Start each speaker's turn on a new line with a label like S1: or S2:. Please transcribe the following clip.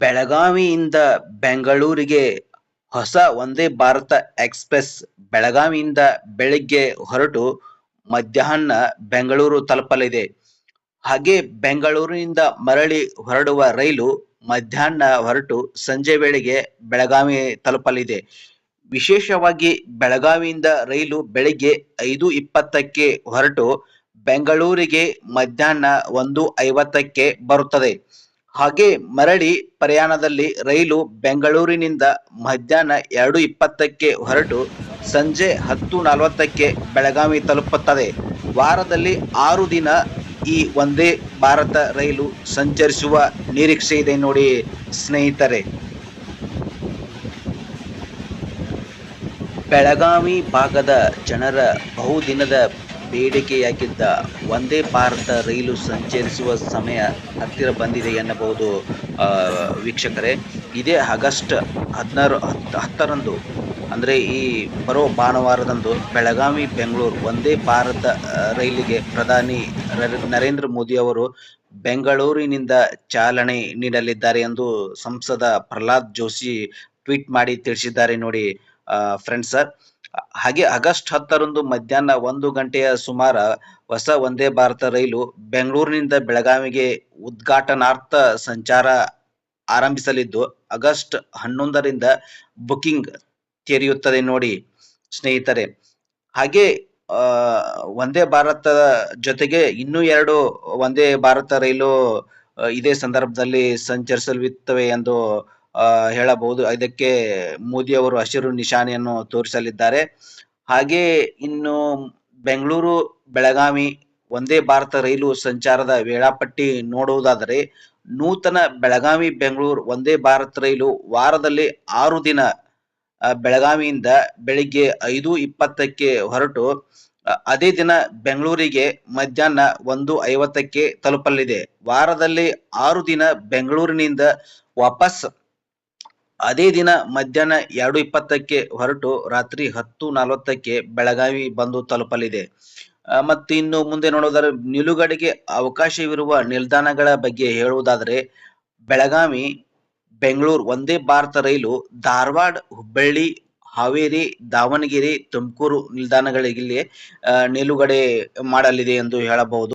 S1: ಬೆಳಗಾವಿಯಿಂದ ಬೆಂಗಳೂರಿಗೆ ಹೊಸ ವಂದೇ ಭಾರತ ಎಕ್ಸ್‌ಪ್ರೆಸ್ ಬೆಳಗಾವಿಯಿಂದ ಬೆಳಿಗ್ಗೆ ಹೊರಟು ಮಧ್ಯಾಹ್ನ ಬೆಂಗಳೂರು ತಲುಪಲಿದೆ. ಹಾಗೆ ಬೆಂಗಳೂರಿನಿಂದ ಮರಳಿ ಹೊರಡುವ ರೈಲು ಮಧ್ಯಾಹ್ನ ಹೊರಟು ಸಂಜೆ ವೇಳೆಗೆ ಬೆಳಗಾವಿ ತಲುಪಲಿದೆ. ವಿಶೇಷವಾಗಿ ಬೆಳಗಾವಿಯಿಂದ ರೈಲು ಬೆಳಿಗ್ಗೆ ಐದು ಇಪ್ಪತ್ತಕ್ಕೆ ಹೊರಟು ಬೆಂಗಳೂರಿಗೆ ಮಧ್ಯಾಹ್ನ ಒಂದು ಐವತ್ತಕ್ಕೆ ಬರುತ್ತದೆ. ಹಾಗೆ ಮರಳಿ ಪ್ರಯಾಣದಲ್ಲಿ ರೈಲು ಬೆಂಗಳೂರಿನಿಂದ ಮಧ್ಯಾಹ್ನ ಎರಡು ಇಪ್ಪತ್ತಕ್ಕೆ ಹೊರಟು ಸಂಜೆ ಹತ್ತು ನಲವತ್ತಕ್ಕೆ ಬೆಳಗಾವಿ ತಲುಪುತ್ತದೆ. ವಾರದಲ್ಲಿ ಆರು ದಿನ ಈ ಒಂದೇ ಭಾರತ ರೈಲು ಸಂಚರಿಸುವ ನಿರೀಕ್ಷೆ ಇದೆ ನೋಡಿ ಸ್ನೇಹಿತರೆ. ಬೆಳಗಾವಿ ಭಾಗದ ಜನರ ಬಹುದಿನದ ಬೇಡಿಕೆಯಾಗಿದ್ದ ವಂದೇ ಭಾರತ ರೈಲು ಸಂಚರಿಸುವ ಸಮಯ ಹತ್ತಿರ ಬಂದಿದೆ ಎನ್ನಬಹುದು ವೀಕ್ಷಕರೇ. ಇದೇ ಆಗಸ್ಟ್ ಹದಿನಾರು ಹತ್ತು ಹತ್ತರಂದು, ಅಂದರೆ ಈ ಬರೋ ಭಾನುವಾರದಂದು ಬೆಳಗಾವಿ, ಬೆಂಗಳೂರು ವಂದೇ ಭಾರತ ರೈಲಿಗೆ ಪ್ರಧಾನಿ ನರೇಂದ್ರ ಮೋದಿ ಅವರು ಬೆಂಗಳೂರಿನಿಂದ ಚಾಲನೆ ನೀಡಲಿದ್ದಾರೆ ಎಂದು ಸಂಸದ ಪ್ರಹ್ಲಾದ್ ಜೋಶಿ ಟ್ವೀಟ್ ಮಾಡಿ ತಿಳಿಸಿದ್ದಾರೆ ನೋಡಿ ಫ್ರೆಂಡ್ಸ್. ಹಾಗೆ ಆಗಸ್ಟ್ ಹತ್ತರಂದು ಮಧ್ಯಾಹ್ನ ಒಂದು ಗಂಟೆಯ ಸುಮಾರ ಹೊಸ ವಂದೇ ಭಾರತ ರೈಲು ಬೆಂಗಳೂರಿನಿಂದ ಬೆಳಗಾವಿಗೆ ಉದ್ಘಾಟನಾರ್ಥ ಸಂಚಾರ ಆರಂಭಿಸಲಿದ್ದು, ಆಗಸ್ಟ್ ಹನ್ನೊಂದರಿಂದ ಬುಕಿಂಗ್ ತೆರೆಯುತ್ತದೆ ನೋಡಿ ಸ್ನೇಹಿತರೆ. ಹಾಗೆ ವಂದೇ ಭಾರತದ ಜೊತೆಗೆ ಇನ್ನೂ ಎರಡು ವಂದೇ ಭಾರತ ರೈಲು ಇದೇ ಸಂದರ್ಭದಲ್ಲಿ ಸಂಚರಿಸಲಿರುತ್ತವೆ ಎಂದು ಹೇಳಬಹುದು. ಇದಕ್ಕೆ ಮೋದಿ ಅವರು ಹಸಿರು ನಿಶಾನೆಯನ್ನು ತೋರಿಸಲಿದ್ದಾರೆ. ಹಾಗೆ ಇನ್ನು ಬೆಂಗಳೂರು ಬೆಳಗಾವಿ ಒಂದೇ ಭಾರತ ರೈಲು ಸಂಚಾರದ ವೇಳಾಪಟ್ಟಿ ನೋಡುವುದಾದರೆ, ನೂತನ ಬೆಳಗಾವಿ ಬೆಂಗಳೂರು ಒಂದೇ ಭಾರತ ರೈಲು ವಾರದಲ್ಲಿ ಆರು ದಿನ ಬೆಳಗಾವಿಯಿಂದ ಬೆಳಿಗ್ಗೆ ಐದು ಇಪ್ಪತ್ತಕ್ಕೆ ಹೊರಟು ಅದೇ ದಿನ ಬೆಂಗಳೂರಿಗೆ ಮಧ್ಯಾಹ್ನ ಒಂದು ಐವತ್ತಕ್ಕೆ ತಲುಪಲಿದೆ. ವಾರದಲ್ಲಿ ಆರು ದಿನ ಬೆಂಗಳೂರಿನಿಂದ ವಾಪಸ್ ಅದೇ ದಿನ ಮಧ್ಯಾಹ್ನ ಎರಡು ಇಪ್ಪತ್ತಕ್ಕೆ ಹೊರಟು ರಾತ್ರಿ ಹತ್ತು ನಲವತ್ತಕ್ಕೆ ಬೆಳಗಾವಿ ಬಂದು ತಲುಪಲಿದೆ. ಮತ್ತು ಇನ್ನು ಮುಂದೆ ನೋಡೋದಾದ್ರೆ ನಿಲುಗಡೆಗೆ ಅವಕಾಶವಿರುವ ನಿಲ್ದಾಣಗಳ ಬಗ್ಗೆ ಹೇಳುವುದಾದರೆ, ಬೆಳಗಾವಿ ಬೆಂಗಳೂರು ಒಂದೇ ಭಾರತ ರೈಲು ಧಾರವಾಡ, ಹುಬ್ಬಳ್ಳಿ, ಹಾವೇರಿ, ದಾವಣಗೆರೆ, ತುಮಕೂರು ನಿಲ್ದಾಣಗಳಿಗೆ ನಿಲುಗಡೆ ಮಾಡಲಿದೆ ಎಂದು ಹೇಳಬಹುದು.